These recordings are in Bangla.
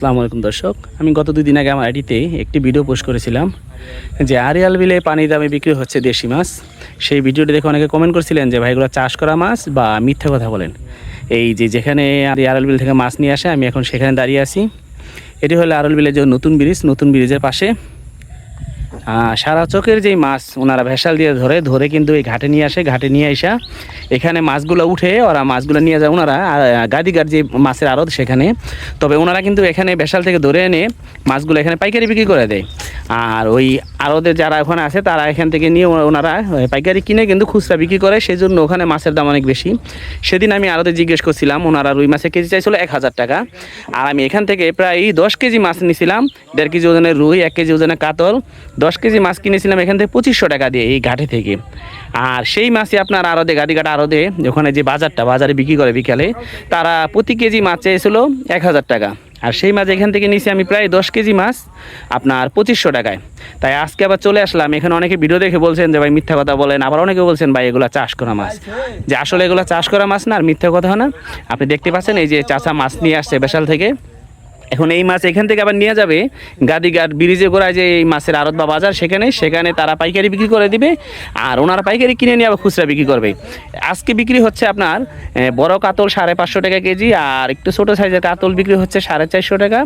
আসসালামু আলাইকুম দর্শক। আমি গত দুদিন আগে আমার আইডিতে একটি ভিডিও পোস্ট করেছিলাম যে আরিয়াল বিলে পানির দামে বিক্রি হচ্ছে দেশি মাছ। সেই ভিডিওটি দেখে অনেকে কমেন্ট করছিলেন যে ভাইগুলো চাষ করা মাছ বা মিথ্যা কথা বলেন? এই যে, যেখানে আরিয়াল বিল থেকে মাছ নিয়ে আসে, আমি এখন সেখানে দাঁড়িয়ে আছি। এটি হলো আরল বিলের যে নতুন ব্রিজ, নতুন ব্রিজের পাশে। সারা চোখের যেই মাছ ওনারা ভেসাল দিয়ে ধরে ধরে কিন্তু এই ঘাটে নিয়ে আসে, ঘাটে নিয়ে আসা এখানে মাছগুলো উঠে ওরা মাছগুলো নিয়ে যায় ওনারা গাদিঘাট যে মাছের আড়ত সেখানে। তবে ওনারা কিন্তু এখানে ভেসাল থেকে ধরে এনে মাছগুলো এখানে পাইকারি বিক্রি করে দেয়। আর ওই আড়তে যারা ওখানে আছে, তারা এখান থেকে নিয়ে ওনারা পাইকারি কিনে কিন্তু খুচরা বিক্রি করে সেই জন্য ওখানে মাছের দাম অনেক বেশি। সেদিন আমি আড়তে জিজ্ঞেস করছিলাম, ওনারা রুই মাছের কেজি চাইছিল এক হাজার টাকা। আর আমি এখান থেকে প্রায় দশ কেজি মাছ নিয়েছিলাম দেড় কেজি ওজনের রুই, এক কেজি ওজনের কাতল, দশ কেজি মাছ কিনেছিলাম, এখান থেকে পঁচিশশো টাকা দিয়ে এই ঘাটে থেকে। আর সেই মাছই আপনার আরদে গাদিঘাট আরদে ওখানে যে বাজারটা, বাজারে বিক্রি করে বিকালে, তারা প্রতি কেজি মাছ চেয়েছিল এক হাজার টাকা। আর সেই মাছ এখান থেকে নিয়েছি আমি প্রায় দশ কেজি মাছ, আপনার পঁচিশশো টাকায়। তাই আজকে আবার চলে আসলাম, এখানে অনেকে ভিডিও দেখে বলছেন যে, ভাই, মিথ্যা কথা বলেন। আবার অনেকে বলছেন, ভাই, এগুলো চাষ করা মাছ। যে আসলে এগুলো চাষ করা মাছ না, আর মিথ্যা কথা হয় না। আপনি দেখতে পাচ্ছেন, এই যে চাষা মাছ নিয়ে আসছে বেশাল থেকে। এখন এই মাছ এখান থেকে আবার নিয়ে যাবে। গাদিঘাট ব্রিজে গোড়ায় যে এই মাছের আড়ত বা বাজার, সেখানে সেখানে তারা পাইকারি বিক্রি করে দিবে আর ওনারা পাইকারি কিনে নিয়ে আবার খুচরা বিক্রি করবে। আজকে বিক্রি হচ্ছে আপনার বড় কাতল সাড়ে পাঁচশো টাকা কেজি আর একটু ছোটো সাইজের কাতল বিক্রি হচ্ছে সাড়ে চারশো টাকা।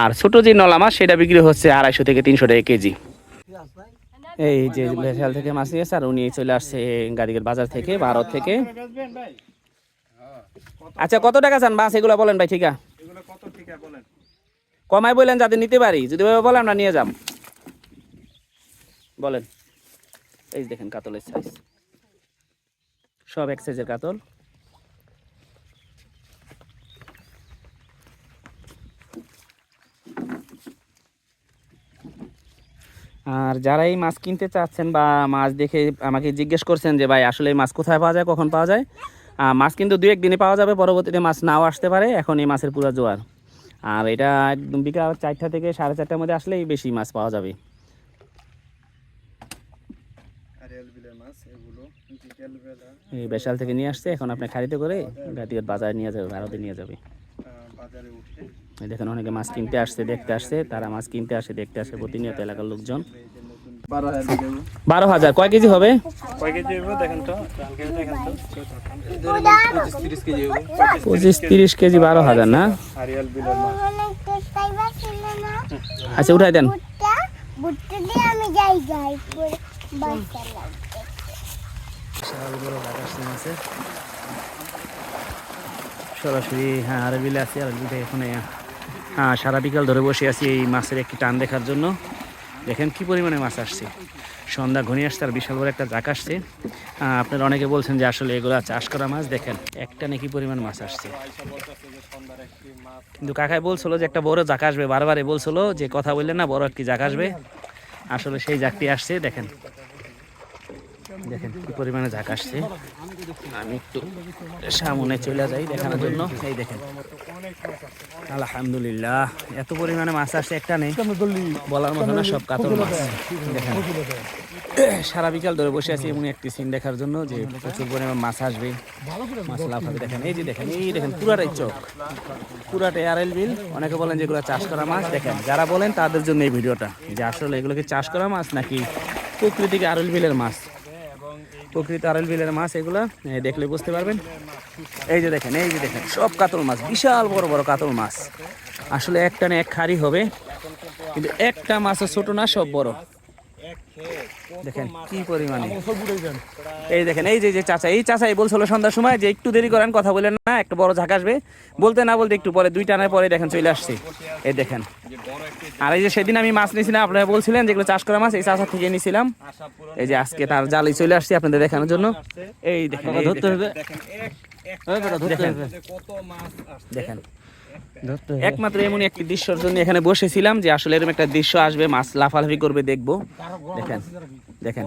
আর ছোটো যে নলা মাছ, সেটা বিক্রি হচ্ছে আড়াইশো থেকে তিনশো টাকা কেজি। এই যে বেশাল থেকে মাছ নিয়ে আর উনি চলে আসছে গাদিঘাট বাজার থেকে, ভারত থেকে। আচ্ছা কত টাকা চান মাছ? এগুলো বলেন ভাই, ঠিক। কমাই বললেন যাতে নিতে পারি। যদি বলেন আমরা নিয়ে যাম। বলেন। এই দেখেন কাতলের সাইজ সব এক সাইজের কাতল। আর যারা এই মাছ কিনতে চাচ্ছেন বা মাছ দেখে আমাকে জিজ্ঞেস করছেন যে, ভাই, আসলে এই মাছ কোথায় পাওয়া যায়, কখন পাওয়া যায়? মাছ কিন্তু দু একদিনে পাওয়া যাবে। পরবর্তীতে মাছ নাও আসতে পারে। এখন এই মাছের পুরো জোয়ার। আর এটা একদম বিকাল চারটা থেকে সাড়ে চারটার মধ্যে আসলেই বেশি মাছ পাওয়া যাবে। এই বেশাল থেকে নিয়ে আসছে এখন আপনি খারিতে করে গাতিঘাট বাজারে নিয়ে যাবে ভারতে নিয়ে যাবে। দেখেন অনেকে মাছ কিনতে আসছে দেখতে আসছে তারা মাছ কিনতে আসে দেখতে আসে প্রতিনিয়ত এলাকার লোকজন। বারো হাজার কয় কেজি হবে? কয় কেজি দেবো দেখেন তো চাল কেজি দেখেন তো। পঁচিশ তিরিশ কেজি বারো হাজার না? আচ্ছা উঠাই দেন। ভুট্টা ভুট্টা দিয়ে আমি যাই যাই পরে বাচ্চা লাগবে সরাসরি হ্যাঁ আরবিলে আছি আরবিলে এখানে হ্যাঁ সারা বিকাল ধরে বসে আছি এই মাছের একটি টান দেখার জন্য। দেখেন কি পরিমাণে মাছ আসছে। সন্ধ্যা ঘনিয়ে আসছে আর বিশাল বড় একটা জাক আসছে। আপনারা অনেকে বলছেন যে আসলে এগুলা চাষ করা মাছ। দেখেন, একটা নাকি পরিমাণ মাছ আসছে। কিন্তু কাকাই বলছিল যে একটা বড় জাক আসবে বারবারে বলছিল যে কথা বললেন না, বড় একটি জাক আসবে। আসলে সেই জাকটি আসছে, দেখেন। দেখেন কি পরিমাণে ঝাঁক আসছে। আমি একটু সামনে চলে যাই দেখানোর জন্য। এই দেখেন আলহামদুলিল্লাহ, এত পরিমাণে মাছ আসছে একটা নেই। বলার মতো না, সব কাতল মাছ। দেখেন, সারা বিকাল ধরে বসে আছি এমন একটি সিন দেখার জন্য যে প্রচুর পরিমাণে মাছ আসবে। মাছ লাফাবে দেখেন, এই যে দেখেন, এই দেখেন, পুরাটাই চোখ। পুরাটাই আরএল বিল। অনেকে বলেন যেগুলো চাষ করা মাছ। দেখেন, যারা বলেন তাদের জন্য এই ভিডিওটা, যে আসলে এগুলো কি চাষ করা মাছ নাকি প্রকৃতিক আরএল বিলের মাছ? প্রকৃত আড়াল বিলের মাছ এগুলো দেখলে বুঝতে পারবেন। এই যে দেখেন, এই যে দেখেন, সব কাতল মাছ, বিশাল বড় বড় কাতল মাছ। আসলে একটা না এক খারি হবে, কিন্তু একটা মাছের ছোট না, সব বড়। দেখেন কি পরিমাণে। এই দেখেন এই যে যে চাচা এই চাচা বলছিল সন্ধ্যার সময় যে একটু দেরি করেন কথা বলেন না একটা বড় ঝাঁক আসবে। বলতে না বলতে একটু পরে দুই টানার পরে দেখেন চলে আসছে। এই দেখেন। আর এই যে সেদিন আমি মাছ নিয়েছিলাম আপনারা বলছিলেন যেগুলো চাষ করা মাছ এই চাষা থেকে নিয়েছিলাম। এই যে আজকে তার জালে চলে আসছি আপনাদের দেখানোর জন্য। এই দেখেন ধরতে হবে। দেখেন। একমাত্র এমন একটি দৃশ্যর জন্য এখানে বসেছিলাম যে আসলে এরকম একটা দৃশ্য আসবে, মাছ লাফালাফি করবে, দেখব। দেখেন দেখেন।